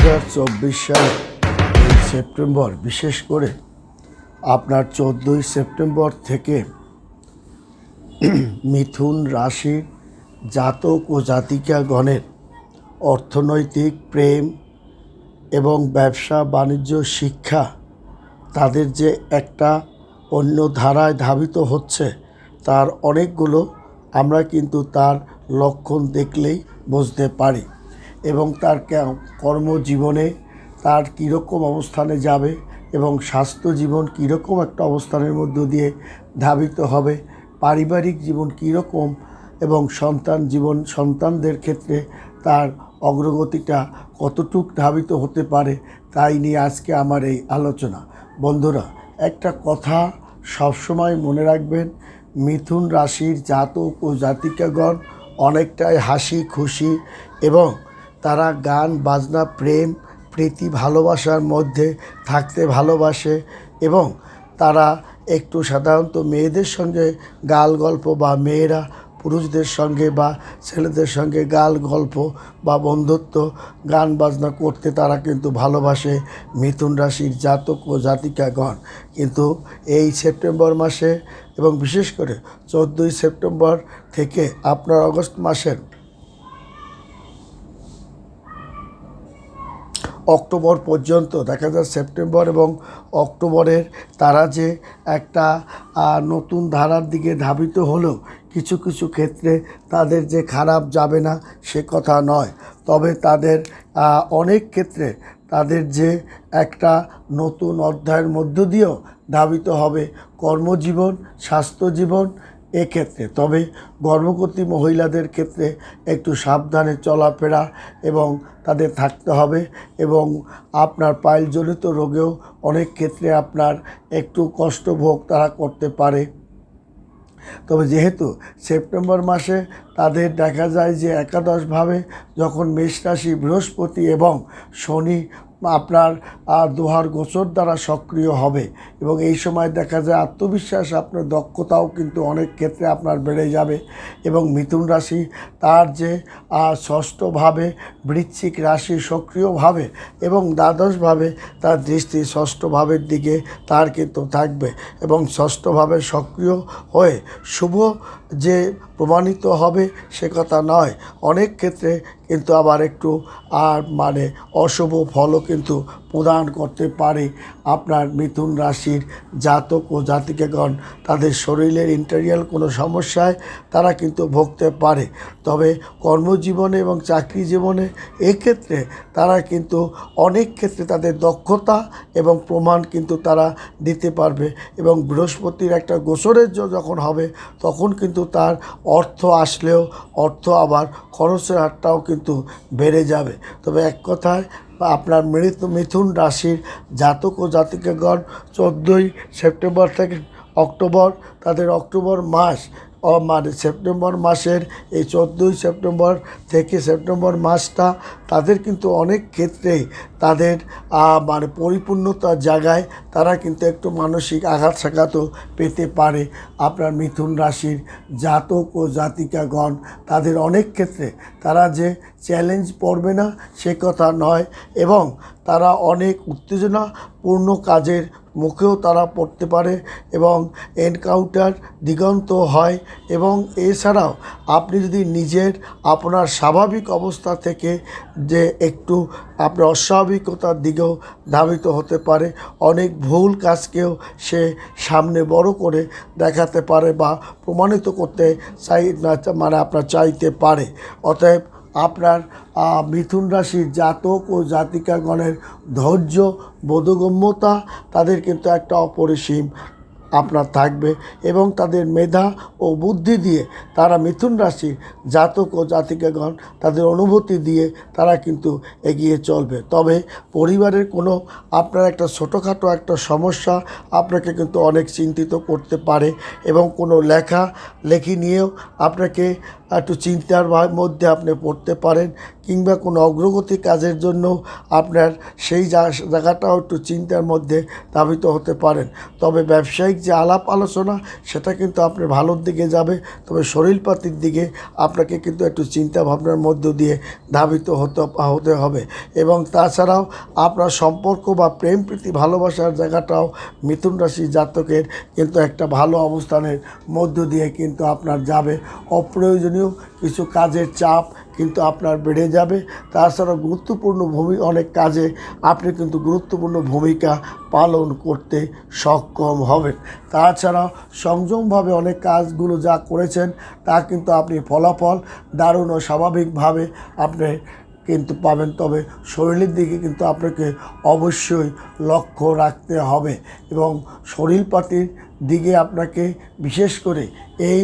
হাজার চব্বিশ সালে সেপ্টেম্বর, বিশেষ করে আপনার চোদ্দোই সেপ্টেম্বর থেকে মিথুন রাশির জাতক ও জাতিকাগণের অর্থনৈতিক প্রেম এবং ব্যবসা, বাণিজ্য, শিক্ষা তাদের যে একটা অন্য ধারায় ধাবিত হচ্ছে, তার অনেকগুলো আমরা কিন্তু তার লক্ষণ দেখলেই বুঝতে পারি। এবং তার কর্মজীবনে তার কীরকম অবস্থানে যাবে এবং স্বাস্থ্য জীবন কীরকম একটা অবস্থানের মধ্য দিয়ে ধাবিত হবে, পারিবারিক জীবন কীরকম এবং সন্তান জীবন, সন্তানদের ক্ষেত্রে তার অগ্রগতিটা কতটুক ধাবিত হতে পারে, তাই নিয়ে আজকে আমার এই আলোচনা। বন্ধুরা, একটা কথা সবসময় মনে রাখবেন, মিথুন রাশির জাতক ও জাতিকাগণ অনেকটাই হাসি খুশি এবং তারা গান, বাজনা, প্রেম, প্রীতি, ভালোবাসার মধ্যে থাকতে ভালোবাসে এবং তারা একটু সাধারণত মেয়েদের সঙ্গে গাল গল্প বা মেয়েরা পুরুষদের সঙ্গে বা ছেলেদের সঙ্গে গাল গল্প বা বন্ধুত্ব, গান বাজনা করতে তারা কিন্তু ভালোবাসে মিথুন রাশির জাতক ও জাতিকাগণ। কিন্তু এই সেপ্টেম্বর মাসে এবং বিশেষ করে চোদ্দোই সেপ্টেম্বর থেকে আপনার অগস্ট মাসের অক্টোবর পর্যন্ত, দেখা যায় সেপ্টেম্বর এবং অক্টোবরের তারা যে একটা নতুন ধারার দিকে ধাবিত হলেও কিছু কিছু ক্ষেত্রে তাদের যে খারাপ যাবে না সে কথা নয়। তবে তাদের অনেক ক্ষেত্রে তাদের যে একটা নতুন অধ্যায়ের মধ্য দিয়েও ধাবিত হবে কর্মজীবন স্বাস্থ্য জীবন এক্ষেত্রে। তবে গর্ভবতী মহিলাদের ক্ষেত্রে একটু সাবধানে চলাফেরা এবং তাদের থাকতে হবে এবং আপনার পাইলজনিত রোগেও অনেক ক্ষেত্রে আপনার একটু কষ্ট ভোগ তারা করতে পারে। তবে যেহেতু সেপ্টেম্বর মাসে তাদের দেখা যায় যে একাদশভাবে যখন মেষ রাশি বৃহস্পতি এবং শনি আপনার দোহার গোচর দ্বারা সক্রিয় হবে। এবং এই সময় দেখা যায় আত্মবিশ্বাস, আপনার দক্ষতাও কিন্তু অনেক ক্ষেত্রে আপনার বেড়ে যাবে। এবং মিথুন রাশি তার যে ষষ্ঠভাবে বৃশ্চিক রাশি সক্রিয়ভাবে এবং দ্বাদশভাবে তার দৃষ্টি ষষ্ঠ ভাবের দিকে তার কিন্তু থাকবে এবং ষষ্ঠভাবে সক্রিয় হয়ে শুভ যে প্রমাণিত হবে সে কথা নয়। অনেক ক্ষেত্রে কিন্তু আবার একটু, আর মানে অশুভ ফলও কিন্তু প্রদান করতে পারে। আপনার মিথুন রাশির জাতক ও জাতিকাগণ, তাদের শরীরের ইন্টারিয়াল কোনো সমস্যায় তারা কিন্তু ভুগতে পারে। তবে কর্মজীবনে এবং চাকরি জীবনে এক্ষেত্রে তারা কিন্তু অনেক ক্ষেত্রে তাদের দক্ষতা এবং প্রমাণ কিন্তু তারা দিতে পারবে এবং বৃহস্পতির একটা গোচরের য- যখন হবে, তখন কিন্তু তার অর্থ আসলেও, অর্থ আবার খরচের হারটাও কিন্তু বেড়ে যাবে। তবে এক কথায়, আপনার মৃত, মিথুন রাশির জাতক ও জাতিকাগণ চোদ্দোই সেপ্টেম্বর থেকে অক্টোবর, তাদের অক্টোবর মাস মানে সেপ্টেম্বর মাসের এই চোদ্দোই সেপ্টেম্বর থেকে সেপ্টেম্বর মাসটা, তাদের কিন্তু অনেক ক্ষেত্রেই তাদের মানে পরিপূর্ণতার জায়গায় তারা কিন্তু একটু মানসিক আঘাত সাঘাতও পেতে পারে। আপনার মিথুন রাশির জাতক ও জাতিকাগণ, তাদের অনেক ক্ষেত্রে তারা যে চ্যালেঞ্জ পড়বে না, সে কথা নয় এবং তারা অনেক উত্তেজনাপূর্ণ কাজের মুখেও তারা পড়তে পারে এবং এনকাউন্টার দিগন্ত হয় এবং এছাড়াও আপনি যদি নিজের আপনার স্বাভাবিক অবস্থা থেকে যে একটু আপনার অস্বাভাবিকতার দিকেও ধাবিত হতে পারে। অনেক ভুল কাজকেও সে সামনে বড় করে দেখাতে পারে বা প্রমাণিত করতে চাই না- মানে আপনার চাইতে পারে। অতএব আপনার মিথুন রাশির জাতক ও জাতিকাগণের ধৈর্য, বোধগম্যতা, তাদের কিন্তু একটা অপরিসীম আপনার থাকবে এবং তাদের মেধা ও বুদ্ধি দিয়ে তারা মিথুন রাশির জাতক ও জাতিকাগণ তাদের অনুভূতি দিয়ে তারা কিন্তু এগিয়ে চলবে। তবে পরিবারের কোনো আপনার একটা ছোটোখাটো একটা সমস্যা আপনাকে কিন্তু অনেক চিন্তিত করতে পারে এবং কোনো লেখা লেখি নিয়েও আপনাকে একটু চিন্তার মধ্যে আপনি পড়তে পারেন কিংবা কোনো অগ্রগতি কাজের জন্য আপনার সেই জায়গাটাও একটু চিন্তার মধ্যে ধাবিত হতে পারেন। তবে ব্যবসায়িক যে আলাপ আলোচনা, সেটা কিন্তু আপনার ভালোর দিকে যাবে, তবে শরীরপাতির দিকে আপনাকে কিন্তু একটু চিন্তা ভাবনার মধ্য দিয়ে ধাবিত হতে হতে হবে। এবং তাছাড়াও আপনার সম্পর্ক বা প্রেম প্রীতি ভালোবাসার জায়গাটাও মিথুন রাশি জাতকের কিন্তু একটা ভালো অবস্থানের মধ্য দিয়ে কিন্তু আপনার যাবে। অপ্রয়োজনীয় কিছু কাজের চাপ কিন্তু আপনার বেড়ে যাবে। তাছাড়া গুরুত্বপূর্ণ ভূমি অনেক কাজে আপনি কিন্তু গুরুত্বপূর্ণ ভূমিকা পালন করতে সক্ষম হবেন। তাছাড়া সংযমভাবে অনেক কাজগুলো যা করেছেন, তা কিন্তু আপনি ফলাফল দারুণ ও স্বাভাবিকভাবে আপনি কিন্তু পাবেন। তবে শরীরের দিকে কিন্তু আপনাকে অবশ্যই লক্ষ্য রাখতে হবে এবং শরীরপাতির দিকে আপনাকে বিশেষ করে এই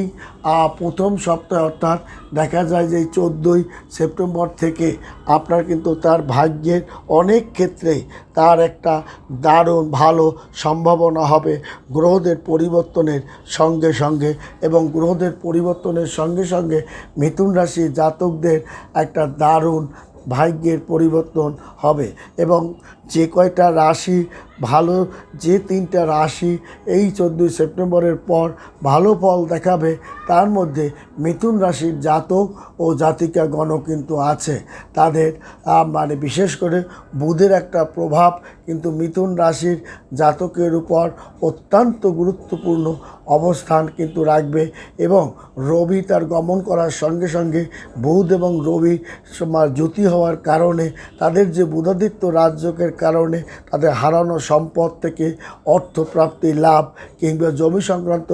প্রথম সপ্তাহে অর্থাৎ দেখা যায় যে চোদ্দোই সেপ্টেম্বর থেকে আপনার কিন্তু তার ভাগ্যের অনেক ক্ষেত্রেই তার একটা দারুণ ভালো সম্ভাবনা হবে গ্রহদের পরিবর্তনের সঙ্গে সঙ্গে এবং গ্রহদের পরিবর্তনের সঙ্গে সঙ্গে মিথুন রাশি জাতকদের একটা দারুণ ভাগ্যের পরিবর্তন হবে এবং যে কয়টা রাশি ভালো, যে তিনটা রাশি এই চোদ্দোই সেপ্টেম্বরের পর ভালো ফল দেখাবে, তার মধ্যে মিথুন রাশির জাতক ও জাতিকাগণও কিন্তু আছে। তাদের মানে বিশেষ করে বুধের একটা প্রভাব কিন্তু মিথুন রাশির জাতকের উপর অত্যন্ত গুরুত্বপূর্ণ অবস্থান কিন্তু রাখবে এবং রবি তার গমন করার সঙ্গে সঙ্গে বুধ এবং রবি জ্যোতি হওয়ার কারণে তাদের যে বুধাদিত্য রাজ্যকের কারণে তাদের হারানো সম্পদ থেকে অর্থপ্রাপ্তি, লাভ কিংবা জমি সংক্রান্ত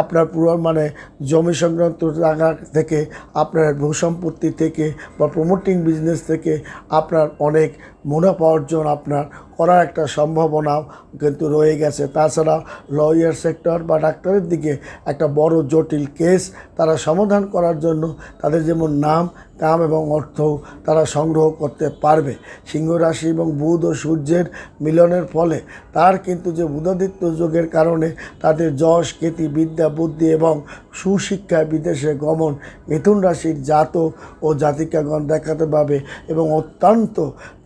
আপনার পুরো মানে জমি সংক্রান্ত জায়গা থেকে আপনার ভূসম্পত্তি থেকে বা প্রমোটিং বিজনেস থেকে আপনার অনেক মুনাফা অর্জন আপনার করার একটা সম্ভাবনাও কিন্তু রয়ে গেছে। তাছাড়া লয়ার সেক্টর বা ডাক্তারের দিকে একটা বড় জটিল কেস তারা সমাধান করার জন্য তাদের যেমন নাম কাম এবং অর্থ তারা সংগ্রহ করতে পারবে। সিংহ রাশি এবং বুধ ও সূর্যের মিলনের ফলে তার কিন্তু যে বুধাদিত্য যোগের কারণে তাদের যশ খ্যাতি বিদ্যা, বুদ্ধি এবং সুশিক্ষায় বিদেশে গমন মিথুন রাশির জাত ও জাতিকাগণ দেখাতে পাবে এবং অত্যন্ত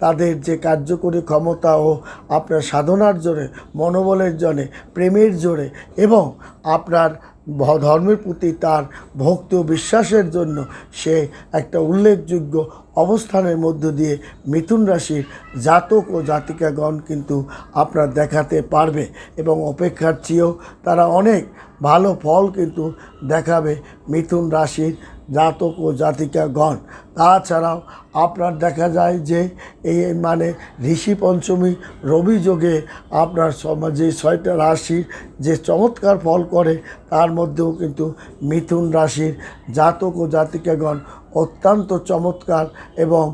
তাদের যে কার্যকরী ক্ষমতা ও আপনার সাধনার জোরে, মনোবলের জোরে, প্রেমের জোরে এবং আপনার ধর্মের প্রতি তার ভক্তি ও বিশ্বাসের জন্য সে একটা উল্লেখযোগ্য অবস্থানের মধ্য দিয়ে মিথুন রাশির জাতক ও জাতিকাগণ কিন্তু আপনার দেখাতে পারবে এবং অপেক্ষার চেয়েও তারা অনেক ভালো ফল কিন্তু দেখাবে মিথুন রাশির জাতক ও জাতিকাগণ। তাছাড়াও আপনার দেখা যায় যে এই মানে ঋষি পঞ্চমী রবি যোগে আপনার যে ছয়টা রাশির যে চমৎকার ফল করে, তার মধ্যেও কিন্তু মিথুন রাশির জাতক ও জাতিকাগণ অত্যন্ত চমৎকার এবং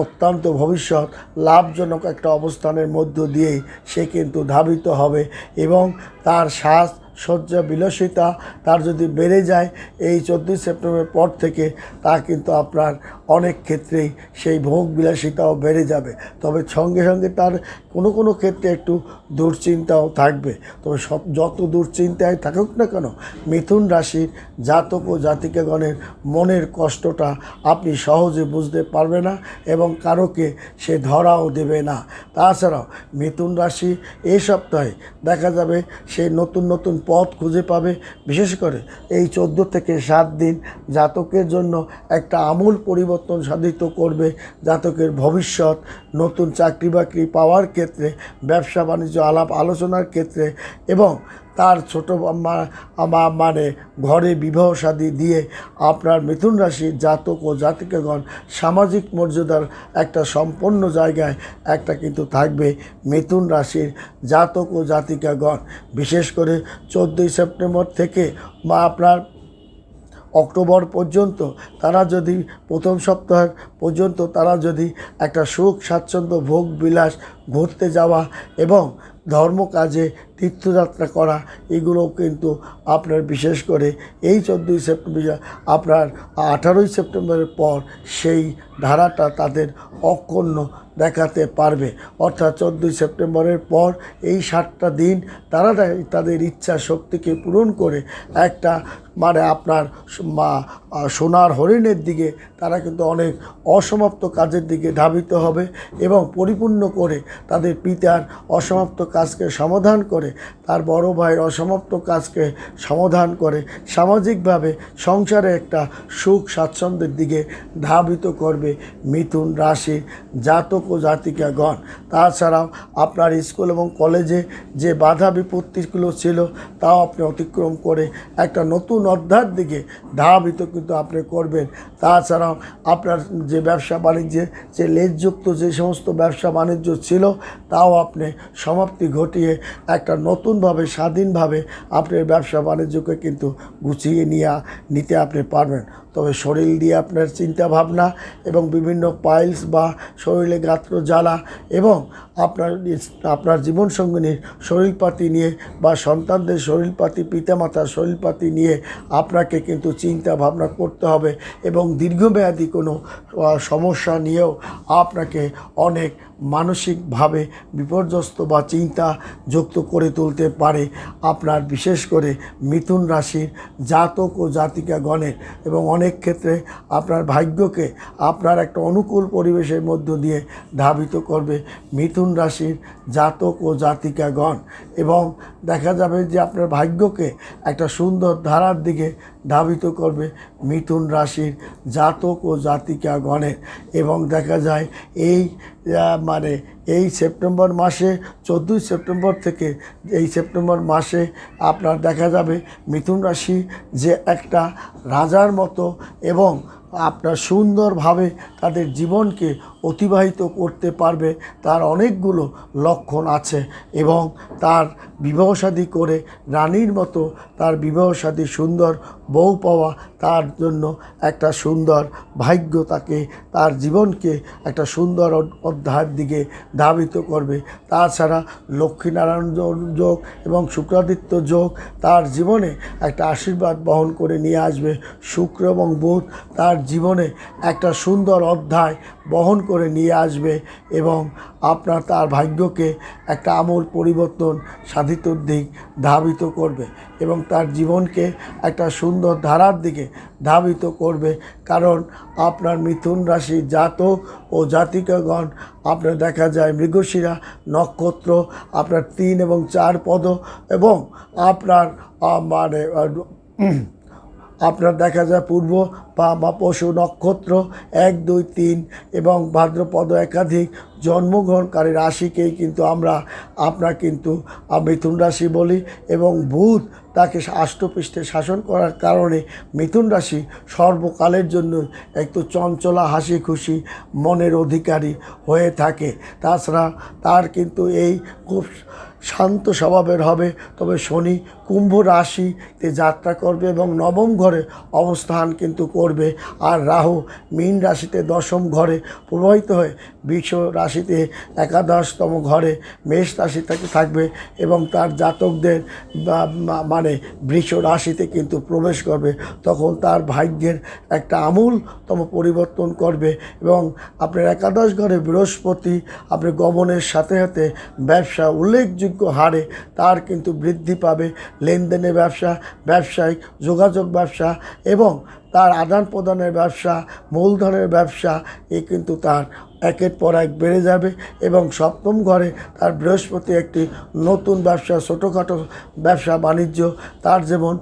অত্যন্ত ভবিষ্যৎ লাভজনক একটা অবস্থানের মধ্য দিয়েই সে কিন্তু ধাবিত হবে এবং তার শ্বাস সজ্জা বিলসিতা তার যদি বেড়ে যায় এই চোদ্দোই সেপ্টেম্বরের পর থেকে তা কিন্তু আপনার অনেক ক্ষেত্রেই সেই ভোগ বিলাসিতাও বেড়ে যাবে। তবে সঙ্গে সঙ্গে তার কোনো কোনো ক্ষেত্রে একটু দুশ্চিন্তাও থাকবে। তবে সব যত দুশ্চিন্তায় থাকুক না কেন, মিথুন রাশির জাতক ও জাতিকাগণের মনের কষ্টটা আপনি সহজে বুঝতে পারবে না এবং কারোকে সে ধরাও দেবে না। তাছাড়াও মিথুন রাশি এই সপ্তাহে দেখা যাবে সে নতুন নতুন পথ খুঁজে পাবে। বিশেষ করে এই চোদ্দ থেকে সাত দিন জাতকের জন্য একটা আমূল পরিবর্তন সাধিত করবে। জাতকের ভবিষ্যৎ, নতুন চাকরি বাকরি পাওয়ার ক্ষেত্রে, ব্যবসা বাণিজ্য আলাপ আলোচনার ক্ষেত্রে এবং তার ছোটো মানে ঘরে বিবাহ শাদী দিয়ে আপনার মিথুন রাশির জাতক ও জাতিকাগণ সামাজিক মর্যাদার একটা সম্পন্ন জায়গায় একটা কিন্তু থাকবে মিথুন রাশির জাতক ও জাতিকাগণ। বিশেষ করে চোদ্দোই সেপ্টেম্বর থেকে বা আপনার অক্টোবর পর্যন্ত তারা যদি প্রথম সপ্তাহ পর্যন্ত তারা যদি একটা সুখ, স্বাচ্ছন্দ্য, ভোগ, বিলাস ঘুরতে যাওয়া এবং ধর্ম কাজে তীর্থযাত্রা করা, এগুলো কিন্তু আপনার বিশেষ করে এই চোদ্দোই সেপ্টেম্বর, আপনার আঠারোই সেপ্টেম্বরের পর সেই ধারাটা তাদের অক্ষুণ্ণ দেখাতে পারবে। অর্থাৎ চোদ্দোই সেপ্টেম্বরের পর এই সাতটা দিন তারা তাদের ইচ্ছা শক্তিকে পূরণ করে একটা মানে আপনার সোনার হরিণের দিকে তারা কিন্তু অনেক অসমাপ্ত কাজের দিকে ধাবিত হবে এবং পরিপূর্ণ করে তাদের পিতার অসমাপ্ত কাজকে সমাধান করে, তার বড় ভাইয়ের অসমাপ্ত কাজকে সমাধান করে, সামাজিকভাবে সংসারে একটা সুখ স্বাচ্ছন্দ্যের দিকে ধাবিত করবে মিথুন রাশির জাতক ও তাছাড়াও আপনার স্কুল এবং কলেজে যে বাধা বিপত্তিগুলো ছিল, তাও আপনি অতিক্রম করে একটা নতুন অধ্যায়ের দিকে ধাবিত কিন্তু আপনি করবেন। তাছাড়াও আপনার যে ব্যবসা বাণিজ্যে যে লেজযুক্ত যে সমস্ত ব্যবসা বাণিজ্য ছিল, তাও আপনি সমাপ্তি ঘটিয়ে একটা নতুনভাবে, স্বাধীনভাবে আপনার ব্যবসা বাণিজ্যকে কিন্তু গুছিয়ে নিয়ে নিতে আপনি পারবেন। তবে শরীর দিয়ে আপনার চিন্তা ভাবনা এবং বিভিন্ন পাইলস বা শরীরে গাত্র জ্বালা এবং আপনার আপনার জীবনসঙ্গিনীর শরীরপাতি নিয়ে বা সন্তানদের শরীরপাতি, পিতামাতার শরীরপাতি নিয়ে আপনাকে কিন্তু চিন্তা ভাবনা করতে হবে এবং দীর্ঘমেয়াদী কোনো সমস্যা নিয়েও আপনাকে অনেক মানসিকভাবে বিপর্যস্ত বা চিন্তা যুক্ত করে তুলতে পারে। আপনার বিশেষ করে মিথুন রাশির জাতক ও জাতিকাগণের এবং অনেক ক্ষেত্রে আপনার ভাগ্যকে আপনার একটা অনুকূল পরিবেশের মধ্য দিয়ে ধাবিত করবে মিথুন রাশির জাতক ও জাতিকাগণ। এবং দেখা যাবে যে আপনার ভাগ্যকে একটা সুন্দর ধারার দিকে ধাবিত করবে মিথুন রাশির জাতক ও জাতিকা গণের এবং দেখা যায় এই মানে এই সেপ্টেম্বর মাসে, চোদ্দোই সেপ্টেম্বর থেকে এই সেপ্টেম্বর মাসে আপনার দেখা যাবে মিথুন রাশি যে একটা রাজার মতো এবং আপনার সুন্দরভাবে তাদের জীবনকে অতিবাহিত করতে পারবে। তার অনেকগুলো লক্ষণ আছে এবং তার বিবাহসাদী করে রানীর মতো তার বিবাহসাদী সুন্দর বউ পাওয়া তার জন্য একটা সুন্দর ভাগ্য তাকে, তার জীবনকে একটা সুন্দর অধ্যায়ের দিকে ধাবিত করবে। তাছাড়া লক্ষ্মীনারায়ণ যোগ এবং শুক্রাদিত্য যোগ তার জীবনে একটা আশীর্বাদ বহন করে নিয়ে আসবে। শুক্র এবং বুধ তার জীবনে একটা সুন্দর অধ্যায় বহন করে নিয়ে আসবে এবং আপনার তার ভাগ্যকে একটা আমূল পরিবর্তন, সাধিতর দিক ধাবিত করবে এবং তার জীবনকে একটা সুন্দর ধারার দিকে ধাবিত করবে। কারণ আপনার মিথুন রাশি জাত ও জাতিকাগণ, আপনার দেখা যায় মৃগশিরা, নক্ষত্র, আপনার তিন এবং চার পদ এবং আপনার মানে আপনার দেখা যায় পূর্ব বা বা পশু নক্ষত্র এক, দুই, তিন এবং ভাদ্রপদ একাধিক জন্মগ্রহণকারী রাশিকেই কিন্তু আমরা, আপনার কিন্তু মিথুন রাশি বলি এবং বুধ তাকে আষ্টপৃষ্ঠে শাসন করার কারণে মিথুন রাশি সর্বকালের জন্য একটু চঞ্চলা হাসি খুশি মনের অধিকারী হয়ে থাকে। তাছাড়া তার কিন্তু এই খুব শান্ত স্বভাবের হবে। তবে শনি কুম্ভ রাশিতে যাত্রা করবে এবং নবম ঘরে অবস্থান কিন্তু করবে। আর রাহু মীন রাশিতে দশম ঘরে প্রবাহিত হয়ে বৃষ রাশিতে একাদশতম ঘরে মেষ রাশি থেকে থাকবে এবং তার জাতকদের মানে বৃষ রাশিতে কিন্তু প্রবেশ করবে। তখন তার ভাগ্যের একটা আমূলতম পরিবর্তন করবে এবং আপনার একাদশ ঘরে বৃহস্পতি আপনি গমনের সাথে সাথে ব্যবসা উল্লেখযোগ্য হারে তার কিন্তু বৃদ্ধি পাবে। লেনদেনের ব্যবসা, ব্যবসায়িক যোগাযোগ ব্যবসা এবং তার আদান প্রদানের ব্যবসা, মূলধনের ব্যবসা, এ কিন্তু তার একের পর এক বেড়ে যাবে এবং সপ্তম ঘরে তার বৃহস্পতি একটি নতুন ব্যবসা, ছোটোখাটো ব্যবসা, বাণিজ্য, তার যেমন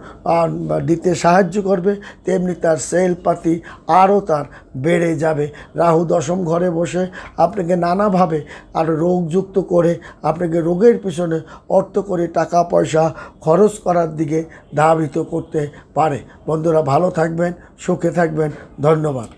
দিতে সাহায্য করবে, তেমনি তার সেল পাতি আরও তার বেড়ে যাবে। রাহু দশম ঘরে বসে আপনাকে নানাভাবে আর রোগযুক্ত করে, আপনাকে রোগের পিছনে অর্থ করে টাকা, পয়সা খরচ করার দিকে ধাবিত করতে পারে। বন্ধুরা ভালো থাকবেন, সুখে থাকবেন, ধন্যবাদ।